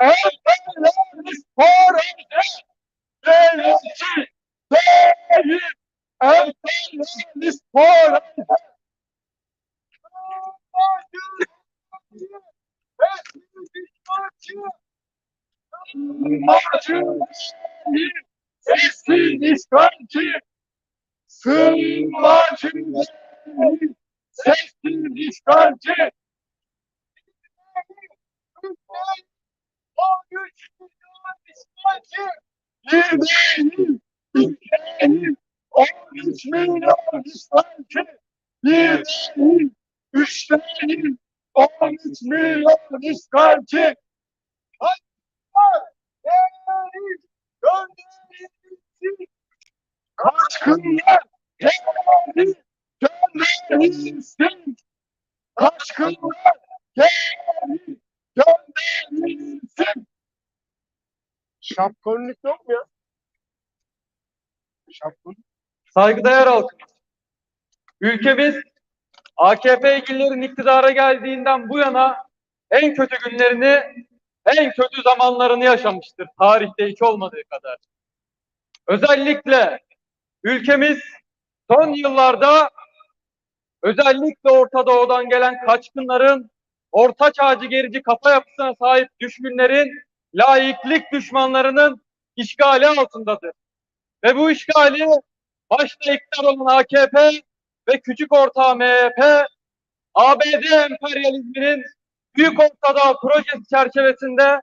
Emperyalist proje değişti değil. Emperyalist proje. Sığınmacı değil, sessiz işgalci. Sığınmacı değil, sessiz işgalci. Bir değil, iki değil, on üç milyon. Bir değil, üç değil, on üç milyon işgalci. Kaçkınlar geldi, gönderilsin. Kaçkınlar geldi, gönderilsin. Şapkonluk yok mu ya? Şapkonluk. Saygıdeğer halkımız. Ülkemiz AKP ilgililerin iktidara geldiğinden bu yana en kötü günlerini, en kötü zamanlarını yaşamıştır. Tarihte hiç olmadığı kadar. Özellikle ülkemiz son yıllarda özellikle Orta Doğu'dan gelen kaçkınların, orta çağcı gerici kafa yapısına sahip düşkünlerin, laiklik düşmanlarının işgali altındadır. Ve bu işgali başta iktidar olan AKP ve küçük ortağı MHP, ABD emperyalizminin Büyük Ortada projesi çerçevesinde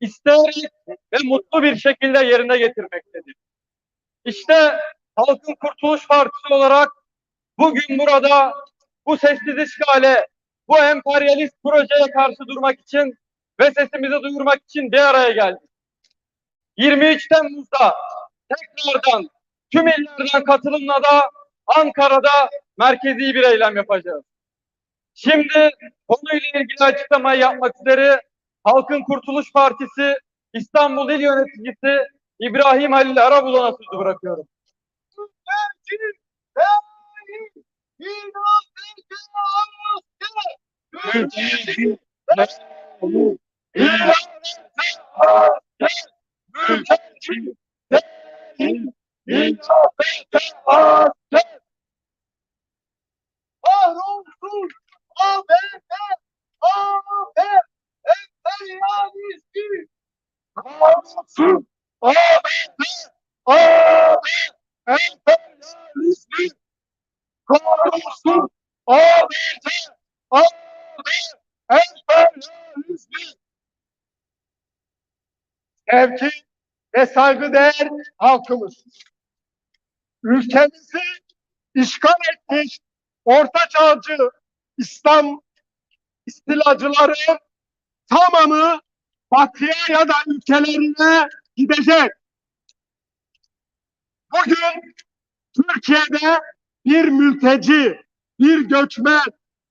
isteyerek ve mutlu bir şekilde yerine getirmektedir. İşte Halkın Kurtuluş Partisi olarak bugün burada bu sessiz işgale, bu emperyalist projeye karşı durmak için ve sesimizi duyurmak için bir araya geldik. 23 Temmuz'da tekrardan tüm illerden katılımla da Ankara'da merkezi bir eylem yapacağız. Şimdi konuyla ilgili açıklamayı yapmak üzere Halkın Kurtuluş Partisi İstanbul İl Yöneticisi İbrahim Halil Arabulu'na sözü bırakıyorum. Mülteci, Kahrolsun ABD, AB, emperyalisti. Kahrolsun ABD, AB, emperyalisti. Kahrolsun ABD, AB, emperyalisti. Sevgi ve saygıdeğer halkımız. Ülkemizi işgal etmiş Orta Çağcı İslam istilacıların tamamı batıya ya da ülkelerine gidecek. Bugün Türkiye'de bir mülteci, bir göçmen,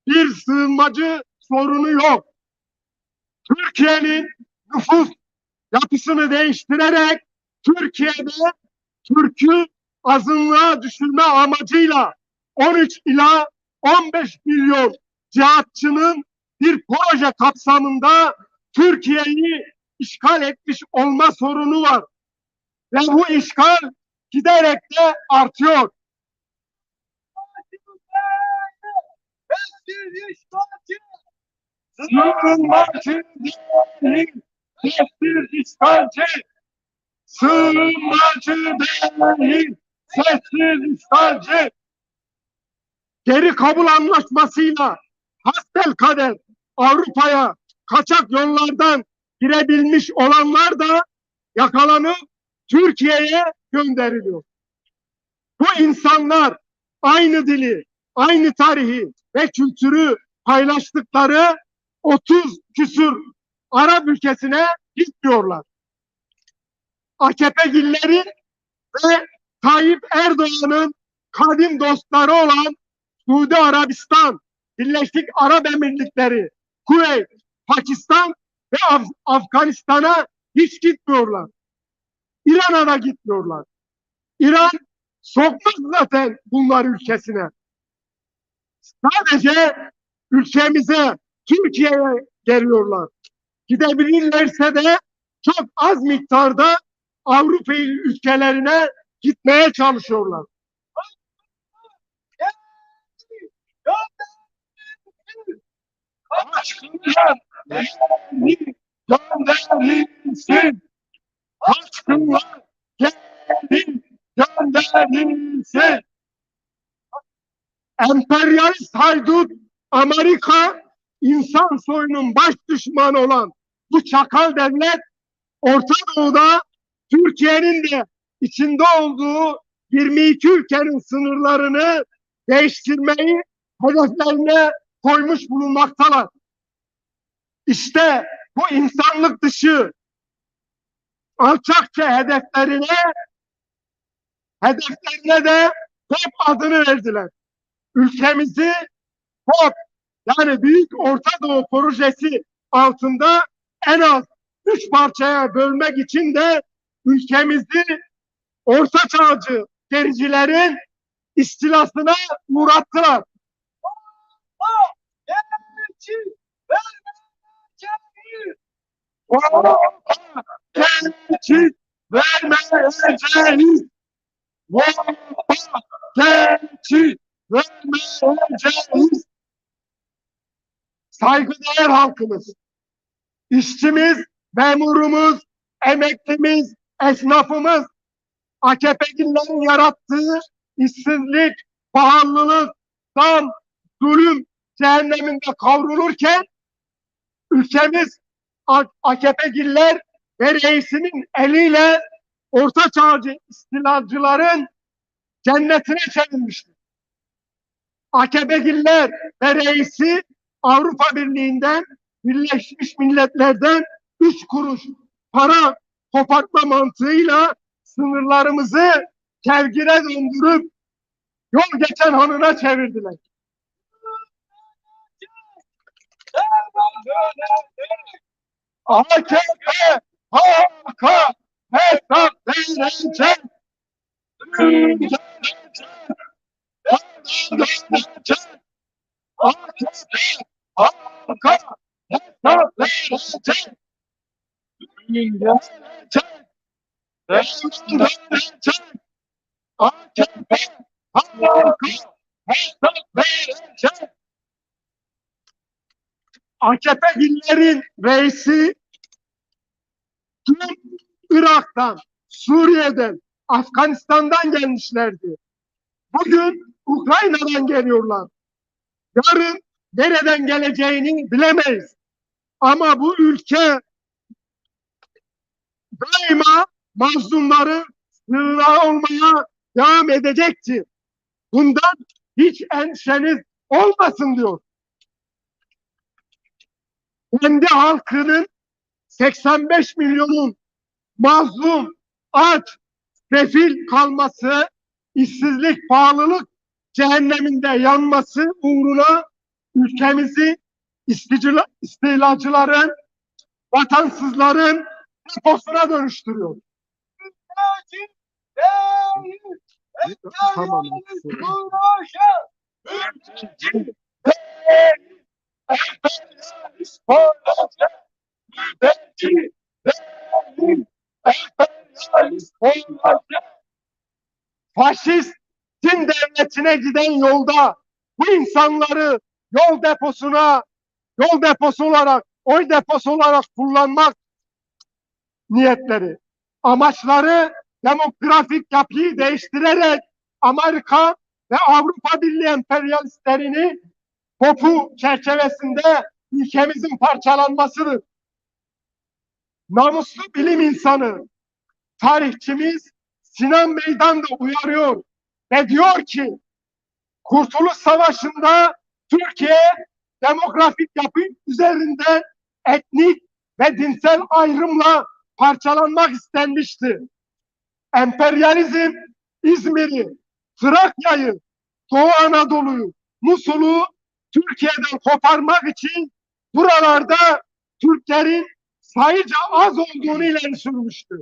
bir sığınmacı sorunu yok. Türkiye'nin nüfus yapısını değiştirerek Türkiye'de Türk'ü azınlığa düşürme amacıyla 13 ila 15 milyon cihatçının bir proje kapsamında Türkiye'yi işgal etmiş olma sorunu var. Ve bu işgal giderek de artıyor. Sığınmacı değil, sessiz işgalci. Sığınmacı değil, sessiz işgalci geri kabul anlaşmasıyla hasbel kader Avrupa'ya kaçak yollardan girebilmiş olanlar da yakalanıp Türkiye'ye gönderiliyor. Bu insanlar aynı dili, aynı tarihi ve kültürü paylaştıkları 30 küsür Arap ülkesine gitmiyorlar. AKP gilleri ve Tayyip Erdoğan'ın kadim dostları olan Suudi Arabistan, Birleşik Arap Emirlikleri, Kuveyt, Pakistan ve Af- Afganistan'a hiç gitmiyorlar. İran'a da gitmiyorlar. İran sokmaz zaten bunlar ülkesine. Sadece ülkemize, Türkiye'ye geliyorlar. Gidebilirlerse de çok az miktarda Avrupa ülkelerine gitmeye çalışıyorlar. Aşkınlar beni gönderilsin. Aşkınlar beni gönderilsin. Emperyalist haydut Amerika insan soyunun baş düşmanı olan bu çakal devlet Orta Doğu'da Türkiye'nin de içinde olduğu 22 ülkenin sınırlarını değiştirmeyi hedeflerine koymuş bulunmaktalar. İşte bu insanlık dışı alçakça hedeflerine hedeflerine de TOP adını verdiler. Ülkemizi TOP yani Büyük Orta Doğu Projesi altında en az üç parçaya bölmek için de ülkemizi orta çağcı gericilerin istilasına uğrattılar. Geçit vermeyeceğiz. Saygıdeğer halkımız, işçimiz, memurumuz, emeklimiz, esnafımız, AKP'lilerin yarattığı işsizlik, pahalılık, zam, zulüm cehenneminde kavrulurken ülkemiz AKP'liler ve reisinin eliyle orta çağcı istilacıların cennetine çevirmiştir. AKP'liler ve reisi Avrupa Birliği'nden Birleşmiş Milletler'den üç kuruş para kopartma mantığıyla sınırlarımızı kevgire döndürüp yol geçen hanına çevirdiler. AKP halka hesap verecek. AKP halka AKP. AKP'lilerin reisi tüm Irak'tan, Suriye'den, Afganistan'dan gelmişlerdi. Bugün Ukrayna'dan geliyorlar. Yarın nereden geleceğini bilemeyiz. Ama bu ülke daima mazlumların sığınağı olmaya devam edecektir. Bundan hiç endişeniz olmasın diyor. Kendi halkının 85 milyonun mazlum, aç, sefil kalması, işsizlik, pahalılık cehenneminde yanması uğruna ülkemizi isticila, istilacıların, vatansızların deposuna dönüştürüyor. Tamam. Faşistin devletine giden yolda bu insanları yol deposuna yol deposu olarak oy deposu olarak kullanmak niyetleri. Amaçları demografik yapıyı değiştirerek Amerika ve Avrupa Birliği emperyalistlerini kopu çerçevesinde ülkemizin parçalanmasıdır. Namuslu bilim insanı, tarihçimiz Sinan Meydan da uyarıyor ve diyor ki Kurtuluş Savaşı'nda Türkiye demografik yapı üzerinden etnik ve dinsel ayrımla parçalanmak istenmişti. Emperyalizm İzmir'i, Trakya'yı, Doğu Anadolu'yu, Musul'u Türkiye'den koparmak için buralarda Türklerin sayıca az olduğunu ileri sürmüştü.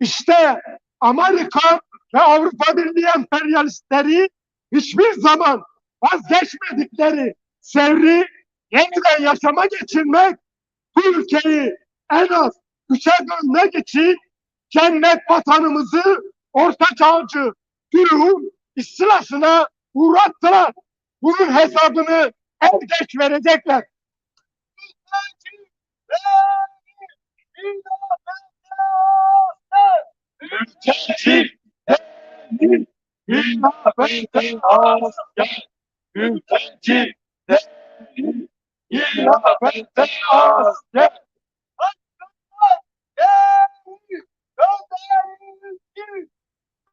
İşte Amerika ve Avrupa Birliği emperyalistleri hiçbir zaman vazgeçmedikleri sevri yeniden yaşama geçirmek bu ülkeyi en az üçe bölmek için cennet vatanımızı orta çağcı güruhun istilasına uğrattılar. Bunun hesabını elbet verecekler. Ülkeci. Ülkeci asker.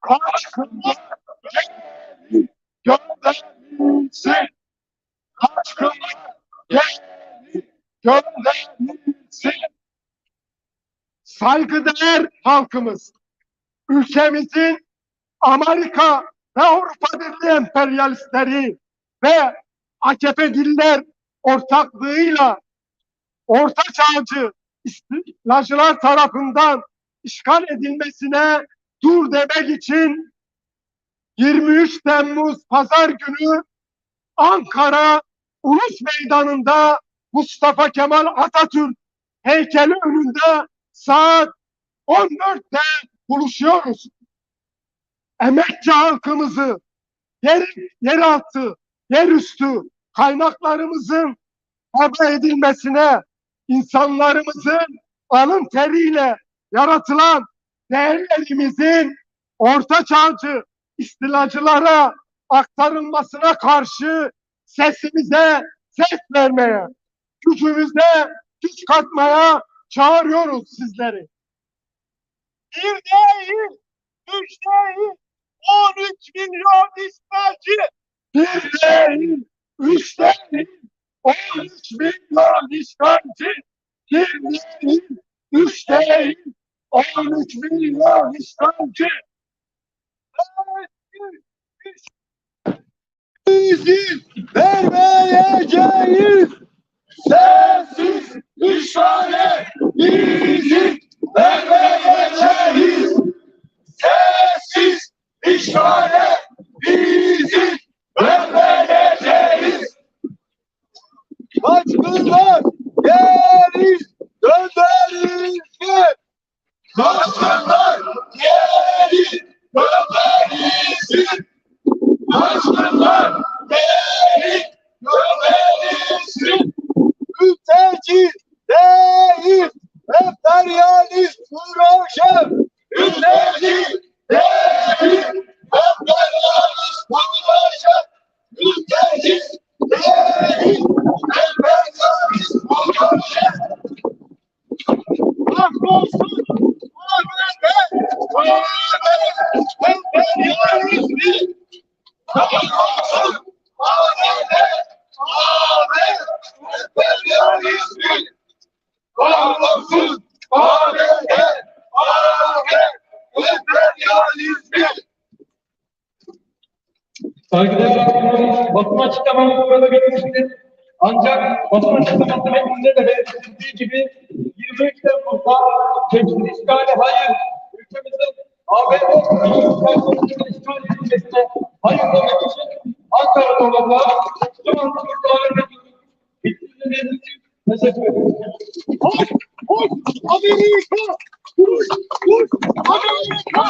Kaç gönderilsin. Kaç gönderilsin. Saygıdeğer halkımız, ülkemizin Amerika ve Avrupa Birliği emperyalistleri ve AKP diller ortaklığıyla orta çağcı istilacılar tarafından işgal edilmesine dur demek için 23 Temmuz Pazar günü Ankara Ulus Meydanı'nda Mustafa Kemal Atatürk heykeli önünde saat 14'te buluşuyoruz. Emekçi halkımızı yer, yeraltı, yerüstü kaynaklarımızın haber edilmesine, insanlarımızın alın teriyle yaratılan değerlerimizin orta çağcı istilacılara aktarılmasına karşı sesimize ses vermeye, gücümüze güç katmaya çağırıyoruz sizleri. Bir değil, üç değil, 13 milyon işgalci. Bir değil, üç değil, 13 milyon işgalci. Bir değil, üç değil, 13 milyon işgalci. İzin vermeyeceğiz. Sensiz işgale izin vermeyeceğiz. Sensiz işgale izin vermeyeceğiz. Kaçkınlar geri gönderilsin. Kaçkınlar geri gönderilsin. Başkanlar geri gönderilsin. Mülteci değil, emperyalist proje. Mülteci değil, emperyalist proje. Mülteci değil, emperyalist proje. Kahrolsun, ABD, ABD, emperyalist Kahrolsun ABD, ABD, emperyalizmi. Kahrolsun ABD, ABD, emperyalizmi. Saygıdeğer arkadaşlar, basın açıklamamız burada bitmiştir. Ancak basın açıklaması metninde de belirtildiği gibi 23 Temmuz'da çeşitli işgale hayır, ülkemizin ABD işgal edilmesine hayır demek için Ankara Dolabı'na tüm Ankara'larına bitirdiğiniz için teşekkür ederim. Koş, koş, Amerika! Koş, koş, Amerika!